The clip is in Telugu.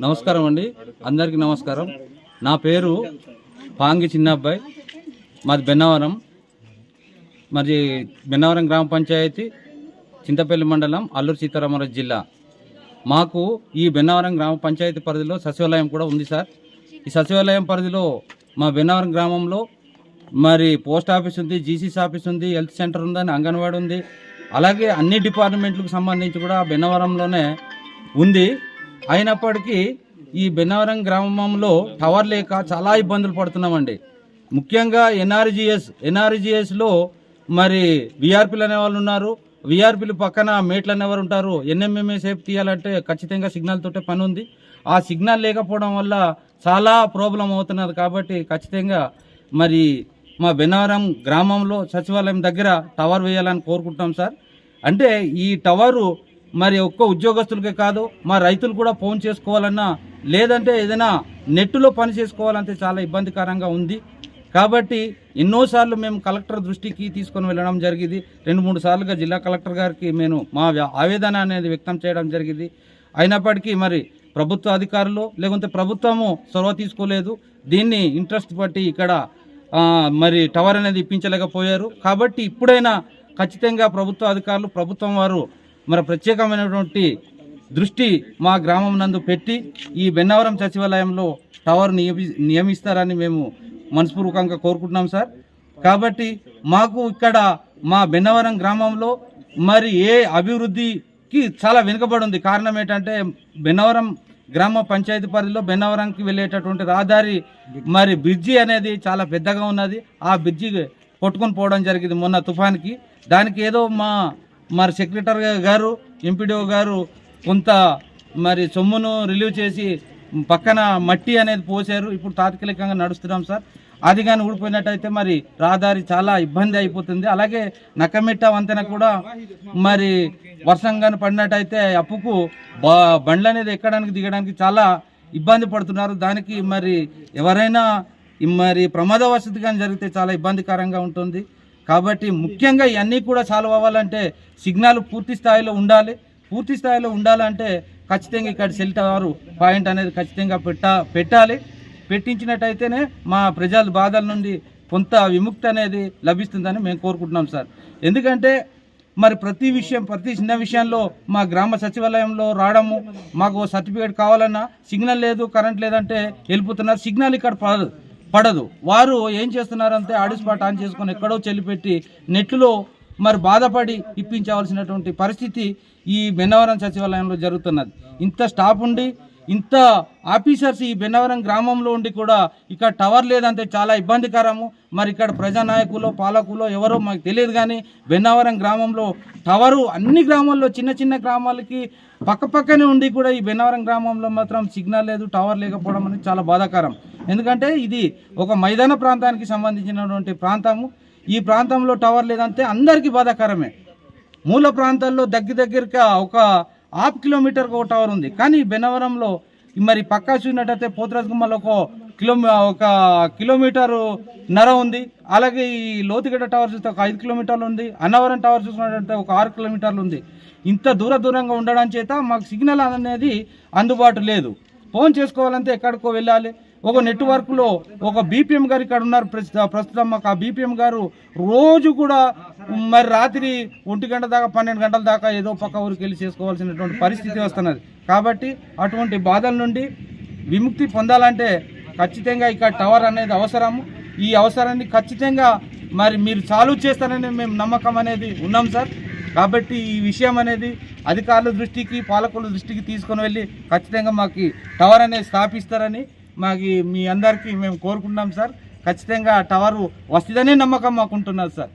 నమస్కారం అండి. అందరికీ నమస్కారం. నా పేరు పాంగి చిన్నబ్బాయి. మాది బెన్నవరం. మరి బెన్నవరం గ్రామ పంచాయతీ చింతపల్లి మండలం అల్లూరు సీతారామరాజు జిల్లా. మాకు ఈ బెన్నవరం గ్రామ పంచాయతీ పరిధిలో సచివాలయం కూడా ఉంది సార్. ఈ సచివాలయం పరిధిలో మా బెన్నవరం గ్రామంలో మరి పోస్ట్ ఆఫీస్ ఉంది జీసీసీ ఆఫీస్ ఉంది హెల్త్ సెంటర్ ఉందని అంగన్వాడీ ఉంది. అలాగే అన్ని డిపార్ట్మెంట్లకు సంబంధించి కూడా బెన్నవరంలోనే ఉంది. అయినప్పటికీ ఈ బెన్నవరం గ్రామంలో టవర్ లేక చాలా ఇబ్బందులు పడుతున్నామండి. ముఖ్యంగా ఎన్ఆర్జిఎస్ ఎన్ఆర్జిఎస్లో మరి విఆర్పీలు అనేవాళ్ళు ఉన్నారు. విఆర్పీలు పక్కన మేట్లు అనేవారు ఉంటారు. ఎన్ఎంఎంఏ సేఫ్ తీయాలంటే ఖచ్చితంగా సిగ్నల్ తోటే పని ఉంది. ఆ సిగ్నల్ లేకపోవడం వల్ల చాలా ప్రాబ్లం అవుతున్నది కాబట్టి ఖచ్చితంగా మరి మా బెన్నవరం గ్రామంలో సచివాలయం దగ్గర టవర్ వేయాలని కోరుకుంటాం సార్. అంటే ఈ టవరు మరి ఒక్క ఉద్యోగస్తులకే కాదు మా రైతులు కూడా ఫోన్ చేసుకోవాలన్నా లేదంటే ఏదైనా నెట్టులో పని చేసుకోవాలంటే చాలా ఇబ్బందికరంగా ఉంది. కాబట్టి ఎన్నోసార్లు మేము కలెక్టర్ దృష్టికి తీసుకొని వెళ్ళడం జరిగింది. రెండు మూడు సార్లుగా జిల్లా కలెక్టర్ గారికి నేను మా ఆవేదన అనేది వ్యక్తం చేయడం జరిగింది. అయినప్పటికీ మరి ప్రభుత్వ అధికారులు లేకుంటే ప్రభుత్వము చొరవ తీసుకోలేదు. దీన్ని ఇంట్రెస్ట్ బట్టి ఇక్కడ మరి టవర్ అనేది ఇప్పించలేకపోయారు. కాబట్టి ఇప్పుడైనా ఖచ్చితంగా ప్రభుత్వ అధికారులు ప్రభుత్వం వారు మరి ప్రత్యేకమైనటువంటి దృష్టి మా గ్రామం నందు పెట్టి ఈ బెన్నవరం సచివాలయంలో టవర్ నియమి నియమిస్తారని మేము మనస్పూర్వకంగా కోరుకుంటున్నాం సార్. కాబట్టి మాకు ఇక్కడ మా బెన్నవరం గ్రామంలో మరి ఏ అభివృద్ధికి చాలా వెనుకబడి ఉంది. కారణం ఏంటంటే బెన్నవరం గ్రామ పంచాయతీ పరిధిలో బెన్నవరంకి వెళ్ళేటటువంటి రహదారి మరి బ్రిడ్జి అనేది చాలా పెద్దగా ఉన్నది. ఆ బ్రిడ్జి కొట్టుకొని పోవడం జరిగింది మొన్న తుఫాన్కి. దానికి ఏదో మా మరి సెక్రటరీ గారు ఎంపీడీఓ గారు కొంత మరి సొమ్మును రిలీవ్ చేసి పక్కన మట్టి అనేది పోసారు ఇప్పుడు తాత్కాలికంగా నడుస్తున్నాం సార్. అది కానీ ఊడిపోయినట్టయితే మరి రహదారి చాలా ఇబ్బంది అయిపోతుంది. అలాగే నక్కమిట్ట వంతెన కూడా మరి వర్షం కానీ పడినట్టయితే అప్పుకు బ- బండ్లు అనేది ఎక్కడానికి దిగడానికి చాలా ఇబ్బంది పడుతున్నారు. దానికి మరి ఎవరైనా మరి ప్రమాదవశతి కానీ జరిగితే చాలా ఇబ్బందికరంగా ఉంటుంది. కాబట్టి ముఖ్యంగా ఇవన్నీ కూడా సాల్వ్ అవ్వాలంటే సిగ్నల్ పూర్తి స్థాయిలో ఉండాలి. పూర్తి స్థాయిలో ఉండాలంటే ఖచ్చితంగా ఇక్కడ సెల్ టవర్ పాయింట్ అనేది ఖచ్చితంగా పెట్టా పెట్టాలి. పెట్టించినట్టయితేనే మా ప్రజల బాధల నుండి కొంత విముక్తి అనేది లభిస్తుందని మేము కోరుకుంటున్నాం సార్. ఎందుకంటే మరి ప్రతి విషయం ప్రతి చిన్న విషయంలో మా గ్రామ సచివాలయంలో రావడము మాకు సర్టిఫికేట్ కావాలన్నా సిగ్నల్ లేదు కరెంట్ లేదంటే వెళ్ళిపోతున్నారు. సిగ్నల్ ఇక్కడ పడదు. పడదు. వారు ఏం చేస్తున్నారంటే ఆడి స్పాట్ ఆన్ చేసుకొని ఎక్కడో చెల్లిపెట్టి నెట్లో మరి బాధపడి ఇప్పించవలసినటువంటి పరిస్థితి ఈ బెన్నవరం సచివాలయంలో జరుగుతున్నది. ఇంత స్టాఫ్ ఉండి ఇంత ఆఫీసర్స్ ఈ బెన్నవరం గ్రామంలో ఉండి కూడా ఇక్కడ టవర్ లేదంటే చాలా ఇబ్బందికరము. మరి ఇక్కడ ప్రజానాయకులు పాలకులు ఎవరో మాకు తెలియదు కానీ బెన్నవరం గ్రామంలో టవరు అన్ని గ్రామాల్లో చిన్న చిన్న గ్రామాలకి పక్కపక్కనే ఉండి కూడా ఈ బెన్నవరం గ్రామంలో మాత్రం సిగ్నల్ లేదు టవర్ లేకపోవడం అనేది చాలా బాధాకరం. ఎందుకంటే ఇది ఒక మైదాన ప్రాంతానికి సంబంధించినటువంటి ప్రాంతము. ఈ ప్రాంతంలో టవర్ లేదంటే అందరికీ బాధాకరమే. మూల ప్రాంతాల్లో దగ్గర దగ్గరగా ఒక హాఫ్ కిలోమీటర్కి ఒక టవర్ ఉంది. కానీ బెనవరంలో మరి పక్కా చూసినట్టయితే పోతురాజు గుమ్మలో ఒక కిలో ఒక కిలోమీటరు నర ఉంది. అలాగే ఈ లోతుగడ్డ టవర్ చూస్తే ఒక ఐదు కిలోమీటర్లు ఉంది. అన్నవరం టవర్ చూసినట్టయితే ఒక ఆరు కిలోమీటర్లు ఉంది. ఇంత దూర దూరంగా ఉండడం చేత మాకు సిగ్నల్ అనేది అందుబాటు లేదు. ఫోన్ చేసుకోవాలంటే ఎక్కడికో వెళ్ళాలి. ఒక నెట్వర్క్లో ఒక బీపీఎం గారు ఇక్కడ ఉన్నారు. ప్రస్తుత- ప్రస్తుతం మాకు ఆ బీపీఎం గారు రోజు కూడా మరి రాత్రి ఒంటి గంట దాకా పన్నెండు గంటల దాకా ఏదో పక్క ఊరికి వెళ్ళి చేసుకోవాల్సినటువంటి పరిస్థితి వస్తున్నది. కాబట్టి అటువంటి బాధల నుండి విముక్తి పొందాలంటే ఖచ్చితంగా ఇక్కడ టవర్ అనేది అవసరము. ఈ అవసరాన్ని ఖచ్చితంగా మరి మీరు సాల్వ్ చేస్తారని మేము నమ్మకం అనేది ఉన్నాం సార్. కాబట్టి ఈ విషయం అనేది అధికారుల దృష్టికి పాలకుల దృష్టికి తీసుకొని వెళ్ళి ఖచ్చితంగా మాకు టవర్ అనేది స్థాపిస్తారని మాకు మీ అందరికీ మేము కోరుకుంటున్నాం సార్. ఖచ్చితంగా ఆ టవర్ వస్తుందనే నమ్మకం మాకు ఉంటున్నది సార్.